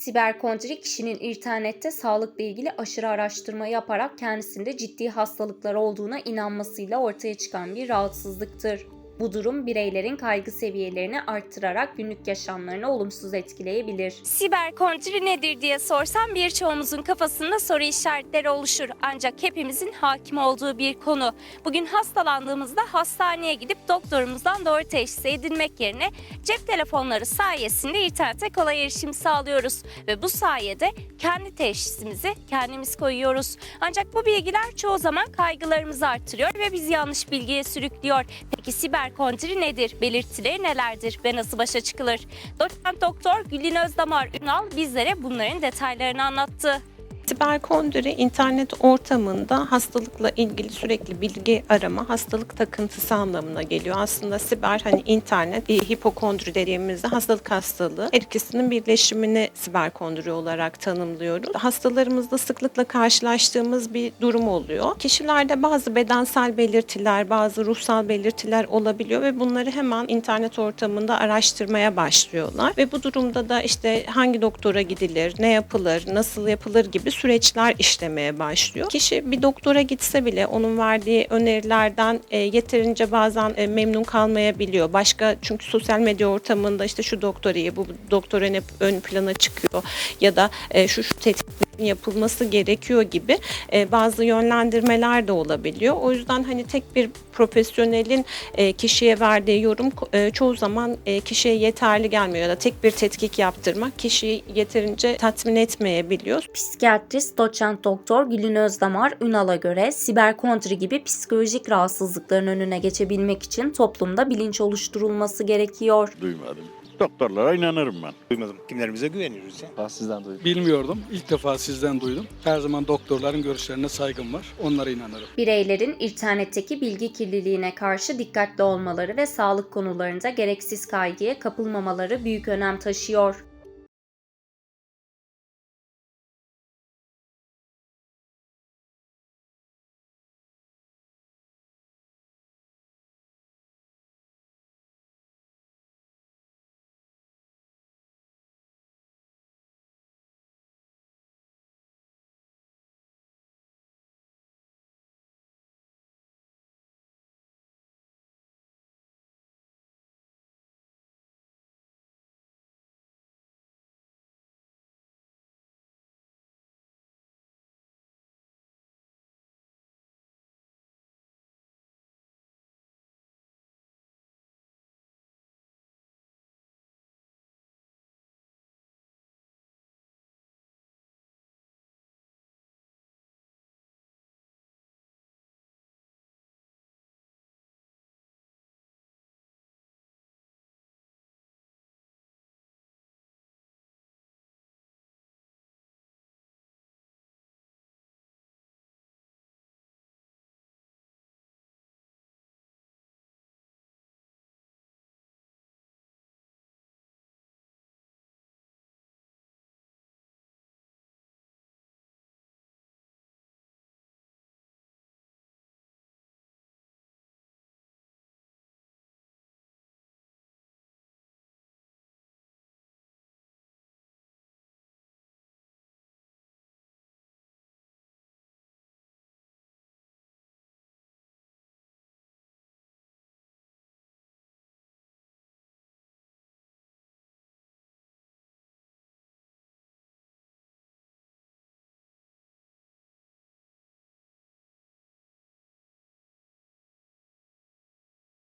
Siberkontri kişinin internette sağlıkla ilgili aşırı araştırma yaparak kendisinde ciddi hastalıklar olduğuna inanmasıyla ortaya çıkan bir rahatsızlıktır. Bu durum bireylerin kaygı seviyelerini arttırarak günlük yaşamlarını olumsuz etkileyebilir. Siberkontri nedir diye sorsam birçoğumuzun kafasında soru işaretleri oluşur. Ancak hepimizin hakim olduğu bir konu. Bugün hastalandığımızda hastaneye gidip doktorumuzdan doğru teşhis edilmek yerine cep telefonları sayesinde internete kolay erişim sağlıyoruz. Ve bu sayede kendi teşhisimizi kendimiz koyuyoruz. Ancak bu bilgiler çoğu zaman kaygılarımızı artırıyor ve bizi yanlış bilgiye sürüklüyor. Peki siberkontri nedir? Belirtileri nelerdir ve nasıl başa çıkılır? Doçent Doktor Gülün Özdamar Ünal bizlere bunların detaylarını anlattı. Siberkondri internet ortamında hastalıkla ilgili sürekli bilgi arama, hastalık takıntısı anlamına geliyor. Aslında siber hani internet, e, hipokondri dediğimizde hastalık hastalığı her ikisinin birleşimini siberkondri olarak tanımlıyoruz. Hastalarımızda sıklıkla karşılaştığımız bir durum oluyor. Kişilerde bazı bedensel belirtiler, bazı ruhsal belirtiler olabiliyor ve bunları hemen internet ortamında araştırmaya başlıyorlar. Ve bu durumda da işte hangi doktora gidilir, ne yapılır, nasıl yapılır gibi süreçler işlemeye başlıyor. Kişi bir doktora gitse bile onun verdiği önerilerden e, yeterince bazen e, memnun kalmayabiliyor. Başka çünkü sosyal medya ortamında işte şu doktor iyi, bu doktor ön, plana çıkıyor ya da e, şu şu tetkiklerin yapılması gerekiyor gibi e, bazı yönlendirmeler de olabiliyor. O yüzden hani tek bir profesyonelin e, kişiye verdiği yorum e, çoğu zaman e, kişiye yeterli gelmiyor ya da tek bir tetkik yaptırmak kişiyi yeterince tatmin etmeyebiliyor. Psikiyatrist doçent doktor Gülün Özdamar Ünal'a göre siberkontri gibi psikolojik rahatsızlıkların önüne geçebilmek için toplumda bilinç oluşturulması gerekiyor. Duymadım. Doktorlara inanırım ben. Duymadım. Kimlerimize güveniyoruz ya. Ben sizden duydum. Bilmiyordum. İlk defa sizden duydum. Her zaman doktorların görüşlerine saygım var. Onlara inanırım. Bireylerin internetteki bilgi kirliliğine karşı dikkatli olmaları ve sağlık konularında gereksiz kaygıya kapılmamaları büyük önem taşıyor.